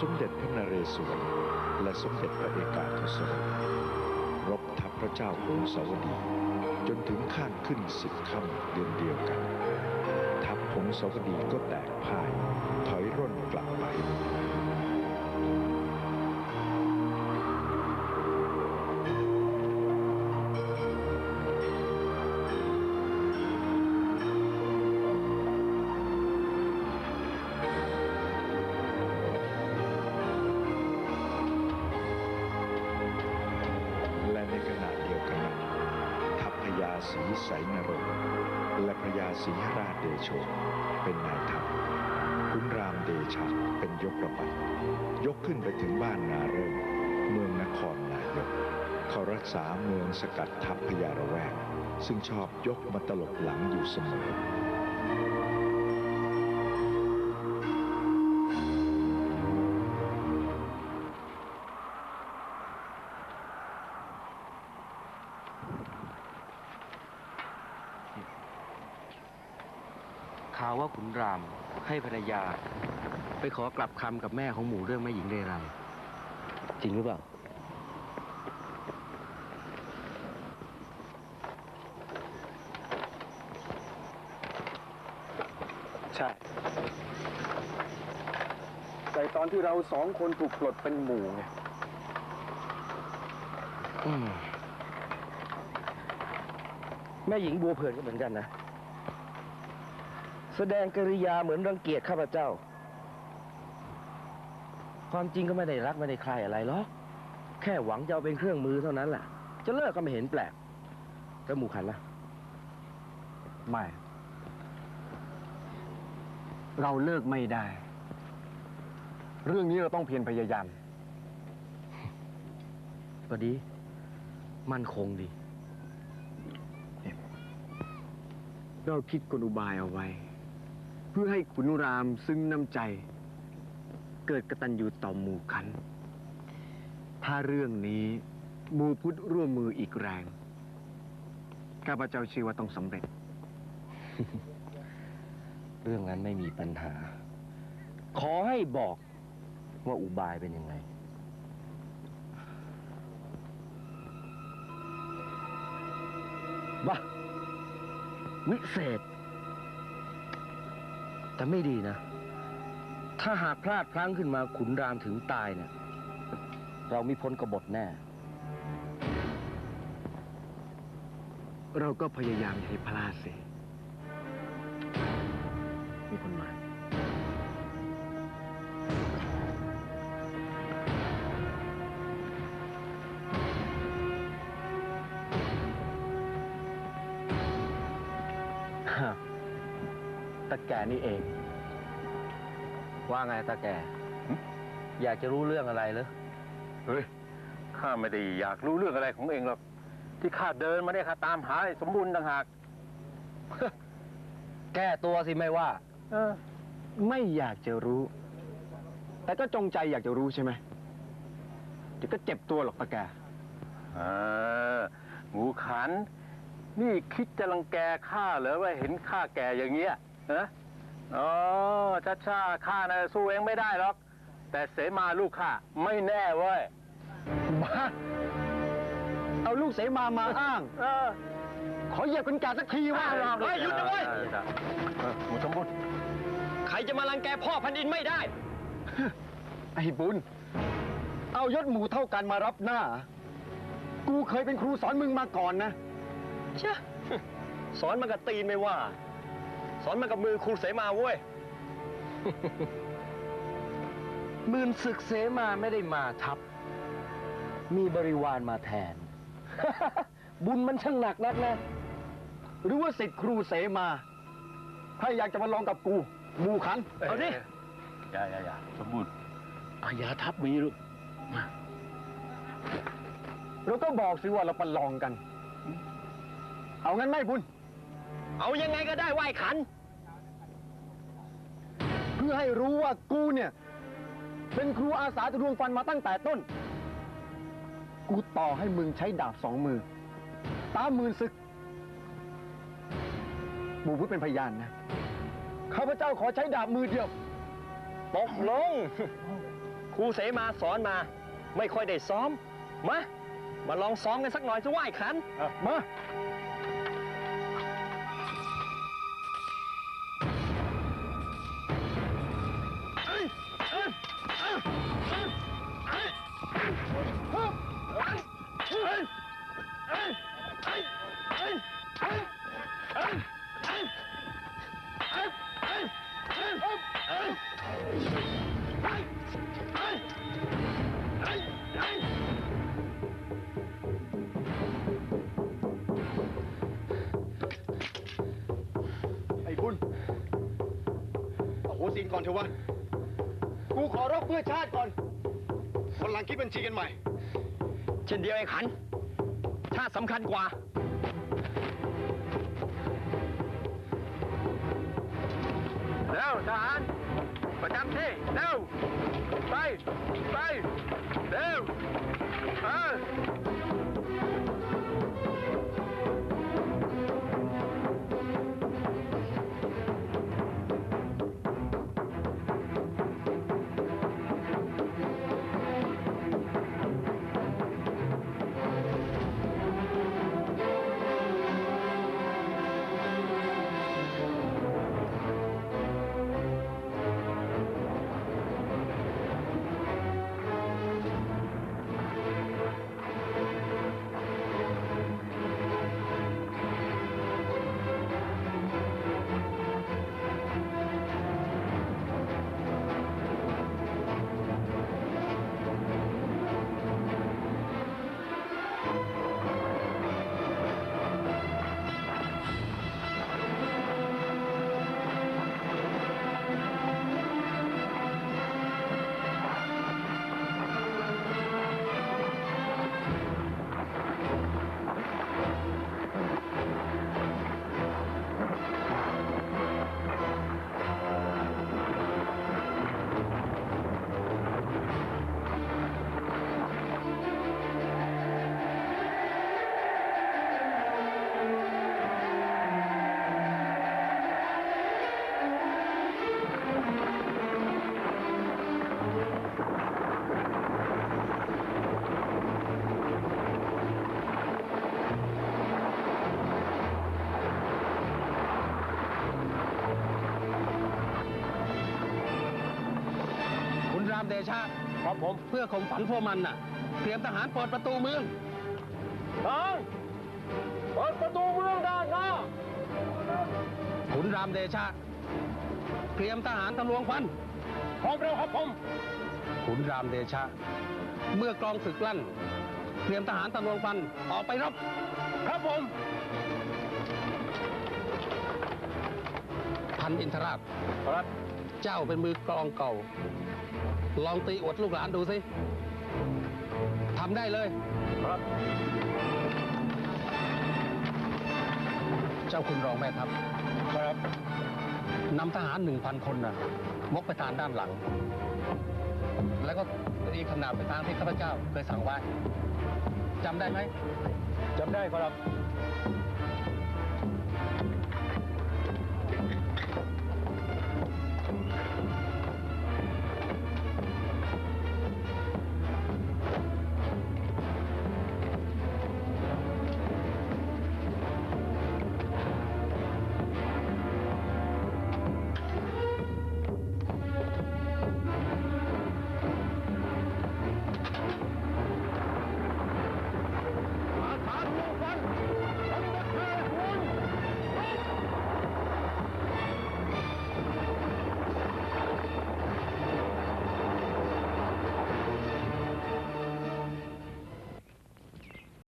สมเด็จพระนเรศวร และสมเด็จพระเอกาทศรถรบทัพพระเจ้าหงสาวดี จนถึงข้างขึ้นสิบค่ำเดือนเดียวกัน ทัพหงสาวดีก็แตกพ่าย ศรีไสนรงค์และพญาศรีหราชเดโชเป็นนายทัพขุนรามเดชะเป็นยกระบัดยกขึ้นไปถึงบ้านนาเริ่มเมืองนครนายกเขารักษาเมืองสกัดทัพพญาระแวก ซึ่งชอบยกมาตลบหลังอยู่เสมอ ข่าวว่าขุนรามให้ภรรยา ไปขอกลับคำกับแม่ของหมู่เรื่องแม่หญิงเรไรจริงหรือเปล่า ใช่แต่ตอนที่เราสองคนถูกปลดเป็นหมู่ไงอืมแม่หญิงบัวเผื่อนก็เหมือนกันนะ แสดงกริยาเหมือนรังเกียจข้าพเจ้า ความจริงก็ไม่ได้รักไม่ได้ใครอะไรหรอก แค่หวังจะเอาเป็นเครื่องมือเท่านั้นแหละจะเลิกก็ไม่เห็นแปลกแล้วหมู่ขันล่ะ ไม่ เราเลิกไม่ได้ เรื่องนี้เราต้องเพียรพยายาม ก็ดี มั่นคงดี เราคิดกลอุบายเอาไว้เพื่อให้ขุนรามซึ้งน้ำใจ เกิดกตัญญูต่อหมู่คัน ถ้าเรื่องนี้หมู่พุทธร่วมมืออีกแรง ข้าพเจ้าเชื่อว่าต้องสำเร็จ เรื่องนั้นไม่มีปัญหา ขอให้บอกว่าอุบายเป็นยังไง บ้าวิเศษ แต่ไม่ดีนะ ถ้าหากพลาดพลั้งขึ้นมาขุนรามถึงตายเนี่ย เราไม่พ้นกบฏแน่ เราก็พยายามอย่าให้พลาดสิมีคนมาฮะ ตาแก่นี่เอง ว่าไงตาแก่ อยากจะรู้เรื่องอะไรเหรอเฮ้ยข้าไม่ได้อยากรู้เรื่องอะไรของเองหรอกที่ข้าเดินมาเนี่ยข้าตามหาไอ้สมบูรณ์ต่างหาก แก้ตัวสิไม่ว่า เออ ไม่อยากจะรู้ แต่ก็จงใจอยากจะรู้ใช่ไหมเดี๋ยวก็เจ็บตัวหรอกตาแกอ่าหมูขัน นี่คิดจะรังแกข้าเหรอว่าเห็นข้าแก่อย่างเงี้ย นะอ๋อช้าชาๆข้านะสู้เองไม่ได้หรอก แต่เสมาลูกข้าไม่แน่เว้ยบ้าเอาลูกเสมามาอ้าง เออ ขอเหยียบคนแก่สักทีว่าเฮ้ยหยุดนะเว้ยเออหมูสมบูรณ์ใครจะมาลังแกพ่อแผ่นดินไม่ได้ ไอ้บุญ เอายศหมูเท่ากันมารับหน้า กูเคยเป็นครูสอนมึงมาก่อนนะเช่สอนมันกับตีนไม่ว่า สอนมันกับมือครูเสมาเว้ยหมื่นศึกเสมาไม่ได้มาทับ มีบริวารมาแทน บุญมันช่างหนักนักนะ หรือว่าสิทธิ์ครูเสมา ถ้าอยากจะมาลองกับกูหมูขัน เอาดิ อย่าอย่าอย่าสมบูรณ์อาญาทับมีลูกเราก็บอกสิว่าเราประลองกัน เอางั้นไหมบุญ เอายังไงก็ได้ไหวขัน เพื่อให้รู้ว่ากูเนี่ย เป็นครูอาสาจะดวงฟันมาตั้งแต่ต้น กูต่อให้มึงใช้ดาบสองมือ ตามมือศึกบูพุทธเป็นพยานนะ ข้าพเจ้าขอใช้ดาบมือเดียว ตกลง ครูเสมาสอนมา ไม่ค่อยได้ซ้อม มา มาลองซ้อมกันสักหน่อยจะว่าไอ้ขัน มา โอ้โหสินก่อนเถอะวะ กูขอรบเพื่อชาติก่อน วันหลังคิดบัญชีกันใหม่ เช่นเดียวไอ้ขัน ชาติสำคัญกว่าเร็วทหาร ประจำที่เร็วไป ไป เร็วเออ เดชะครับผมเพื่อข่มฝันพวกมันน่ะ เตรียมทหารเปิดประตูเมืองทางเปิดประตูเมืองด้านหน้าขุนรามเดชะเตรียมทหารทะลวงฟันพร้อมแล้วครับผมขุนรามเดชะ เมื่อกลองศึกลั่น เตรียมทหารทะลวงฟันออกไปรบครับผมพันอินทราชครับเจ้าเป็นมือกลองเก่า ลองตีอวดลูกหลานดูสิทำได้เลย ครับ เจ้าคุณรองแม่ทัพครับนำทหารหนึ่งพันคนน่ะมกไปทางด้านหลัง แล้วก็ตีขนาบไปทางที่ข้าพเจ้าเคยสั่งไว้จำได้ไหมจำได้ครับ